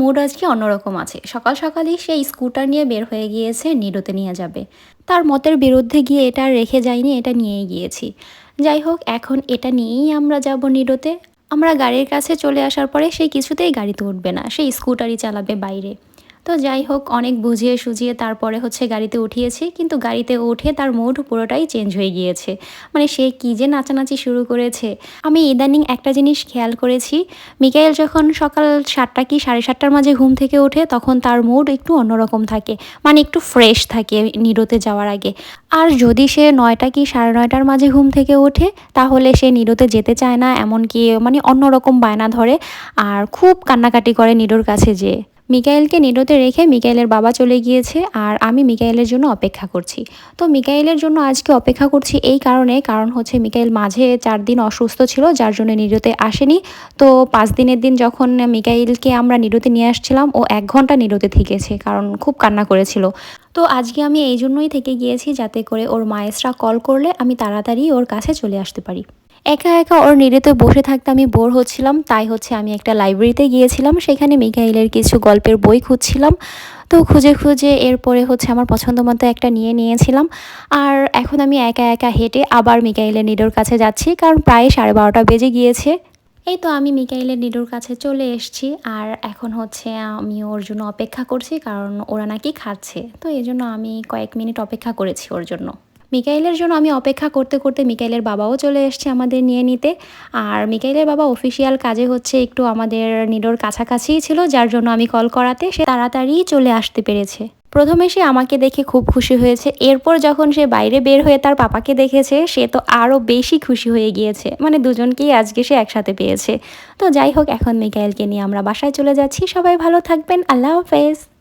Mood আজকে অন্যরকম আছে। সকাল সকালই সে স্কুটার নিয়ে বের হয়ে গিয়েছে, নিরতে নিয়ে যাবে। তার মতের বিরুদ্ধে গিয়ে এটা রেখে যাইনি, এটা নিয়ে গিয়েছি। যাই হোক, এখন এটা নিয়েই আমরা যাব নিরোতে। আমরা গাড়ির কাছে চলে আসার পরে সে কিছুতেই গাড়িতে উঠবে না, সে স্কুটারই চালাবে বাইরে। তো যাই হোক, অনেক বুঝিয়ে সুঝিয়ে তারপরে হচ্ছে গাড়িতে উঠিয়েছি, কিন্তু গাড়িতে উঠে তার মুড পুরোটাই চেঞ্জ হয়ে গিয়েছে। মানে সে কী যে নাচানাচি শুরু করেছে। আমি ইদানিং একটা জিনিস খেয়াল করেছি, মিকাইল যখন সকাল সাতটা কি সাড়ে সাতটার মাঝে ঘুম থেকে ওঠে, তখন তার মুড একটু অন্যরকম থাকে মানে একটু ফ্রেশ থাকে নিরোতে যাওয়ার আগে। আর যদি সে নয়টা কি সাড়ে নয়টার মাঝে ঘুম থেকে ওঠে, তাহলে সে নিরোতে যেতে চায় না, এমনকি মানে অন্যরকম বায়না ধরে, আর খুব কান্নাকাটি করে নিরোর কাছে যেয়ে। মিকাইলকে নিরোতে রেখে মিকাইলের বাবা চলে গিয়েছে আর আমি মিকাইলের জন্য অপেক্ষা করছি। তো মিকাইলের জন্য আজকে অপেক্ষা করছি এই কারণে, কারণ হচ্ছে মিকাইল মাঝে চার দিন অসুস্থ ছিল, যার জন্য নিরোতে আসেনি। তো পাঁচ দিনের দিন যখন মিকাইলকে আমরা নিরোতে নিয়ে আসছিলাম, ও এক ঘণ্টা নিরোতে থেকেছে, কারণ খুব কান্না করেছিল। তো আজকে আমি এই জন্যই থেকে গিয়েছি যাতে করে ওর মায়েসরা কল করলে আমি তাড়াতাড়ি ওর কাছে চলে আসতে পারি। একা একা ওর নিরিতে বসে থাকতে আমি বোর হচ্ছিলাম। তাই হচ্ছে আমি একটা লাইব্রেরিতে গিয়েছিলাম, সেখানে মিকাইলের কিছু গল্পের বই খুঁজছিলাম। তো খুঁজে খুঁজে এরপরে হচ্ছে আমার পছন্দ মতো একটা নিয়ে নিয়েছিলাম। আর এখন আমি একা একা হেঁটে আবার মিকাইলের নিডোর কাছে যাচ্ছি, কারণ প্রায় সাড়ে বারোটা বেজে গিয়েছে। এই তো আমি মিকাইলের নিডোর কাছে চলে এসেছি, আর এখন হচ্ছে আমি ওর জন্য অপেক্ষা করছি, কারণ ওরা নাকি খাচ্ছে। তো এই জন্য আমি কয়েক মিনিট অপেক্ষা করেছি ওর জন্য। মিকাইলের জন্য আমি অপেক্ষা করতে করতে মিকাইলের বাবাও চলে এসছে আমাদের নিয়ে নিতে। আর মিকাইলের বাবা অফিসিয়াল কাজে হচ্ছে একটু আমাদের নিডোর কাছাকাছিই ছিল, যার জন্য আমি কল করাতে সে তাড়াতাড়ি চলে আসতে পেরেছে। প্রথমে সে আমাকে দেখে খুব খুশি হয়েছে। এরপর যখন সে বাইরে বের হয়ে তার পাপাকে দেখেছে, সে তো আরও বেশি খুশি হয়ে গিয়েছে। মানে দুজনকেই আজকে সে একসাথে পেয়েছে। তো যাই হোক, এখন মিকাইলকে নিয়ে আমরা বাসায় চলে যাচ্ছি। সবাই ভালো থাকবেন। আল্লাহ হাফেজ।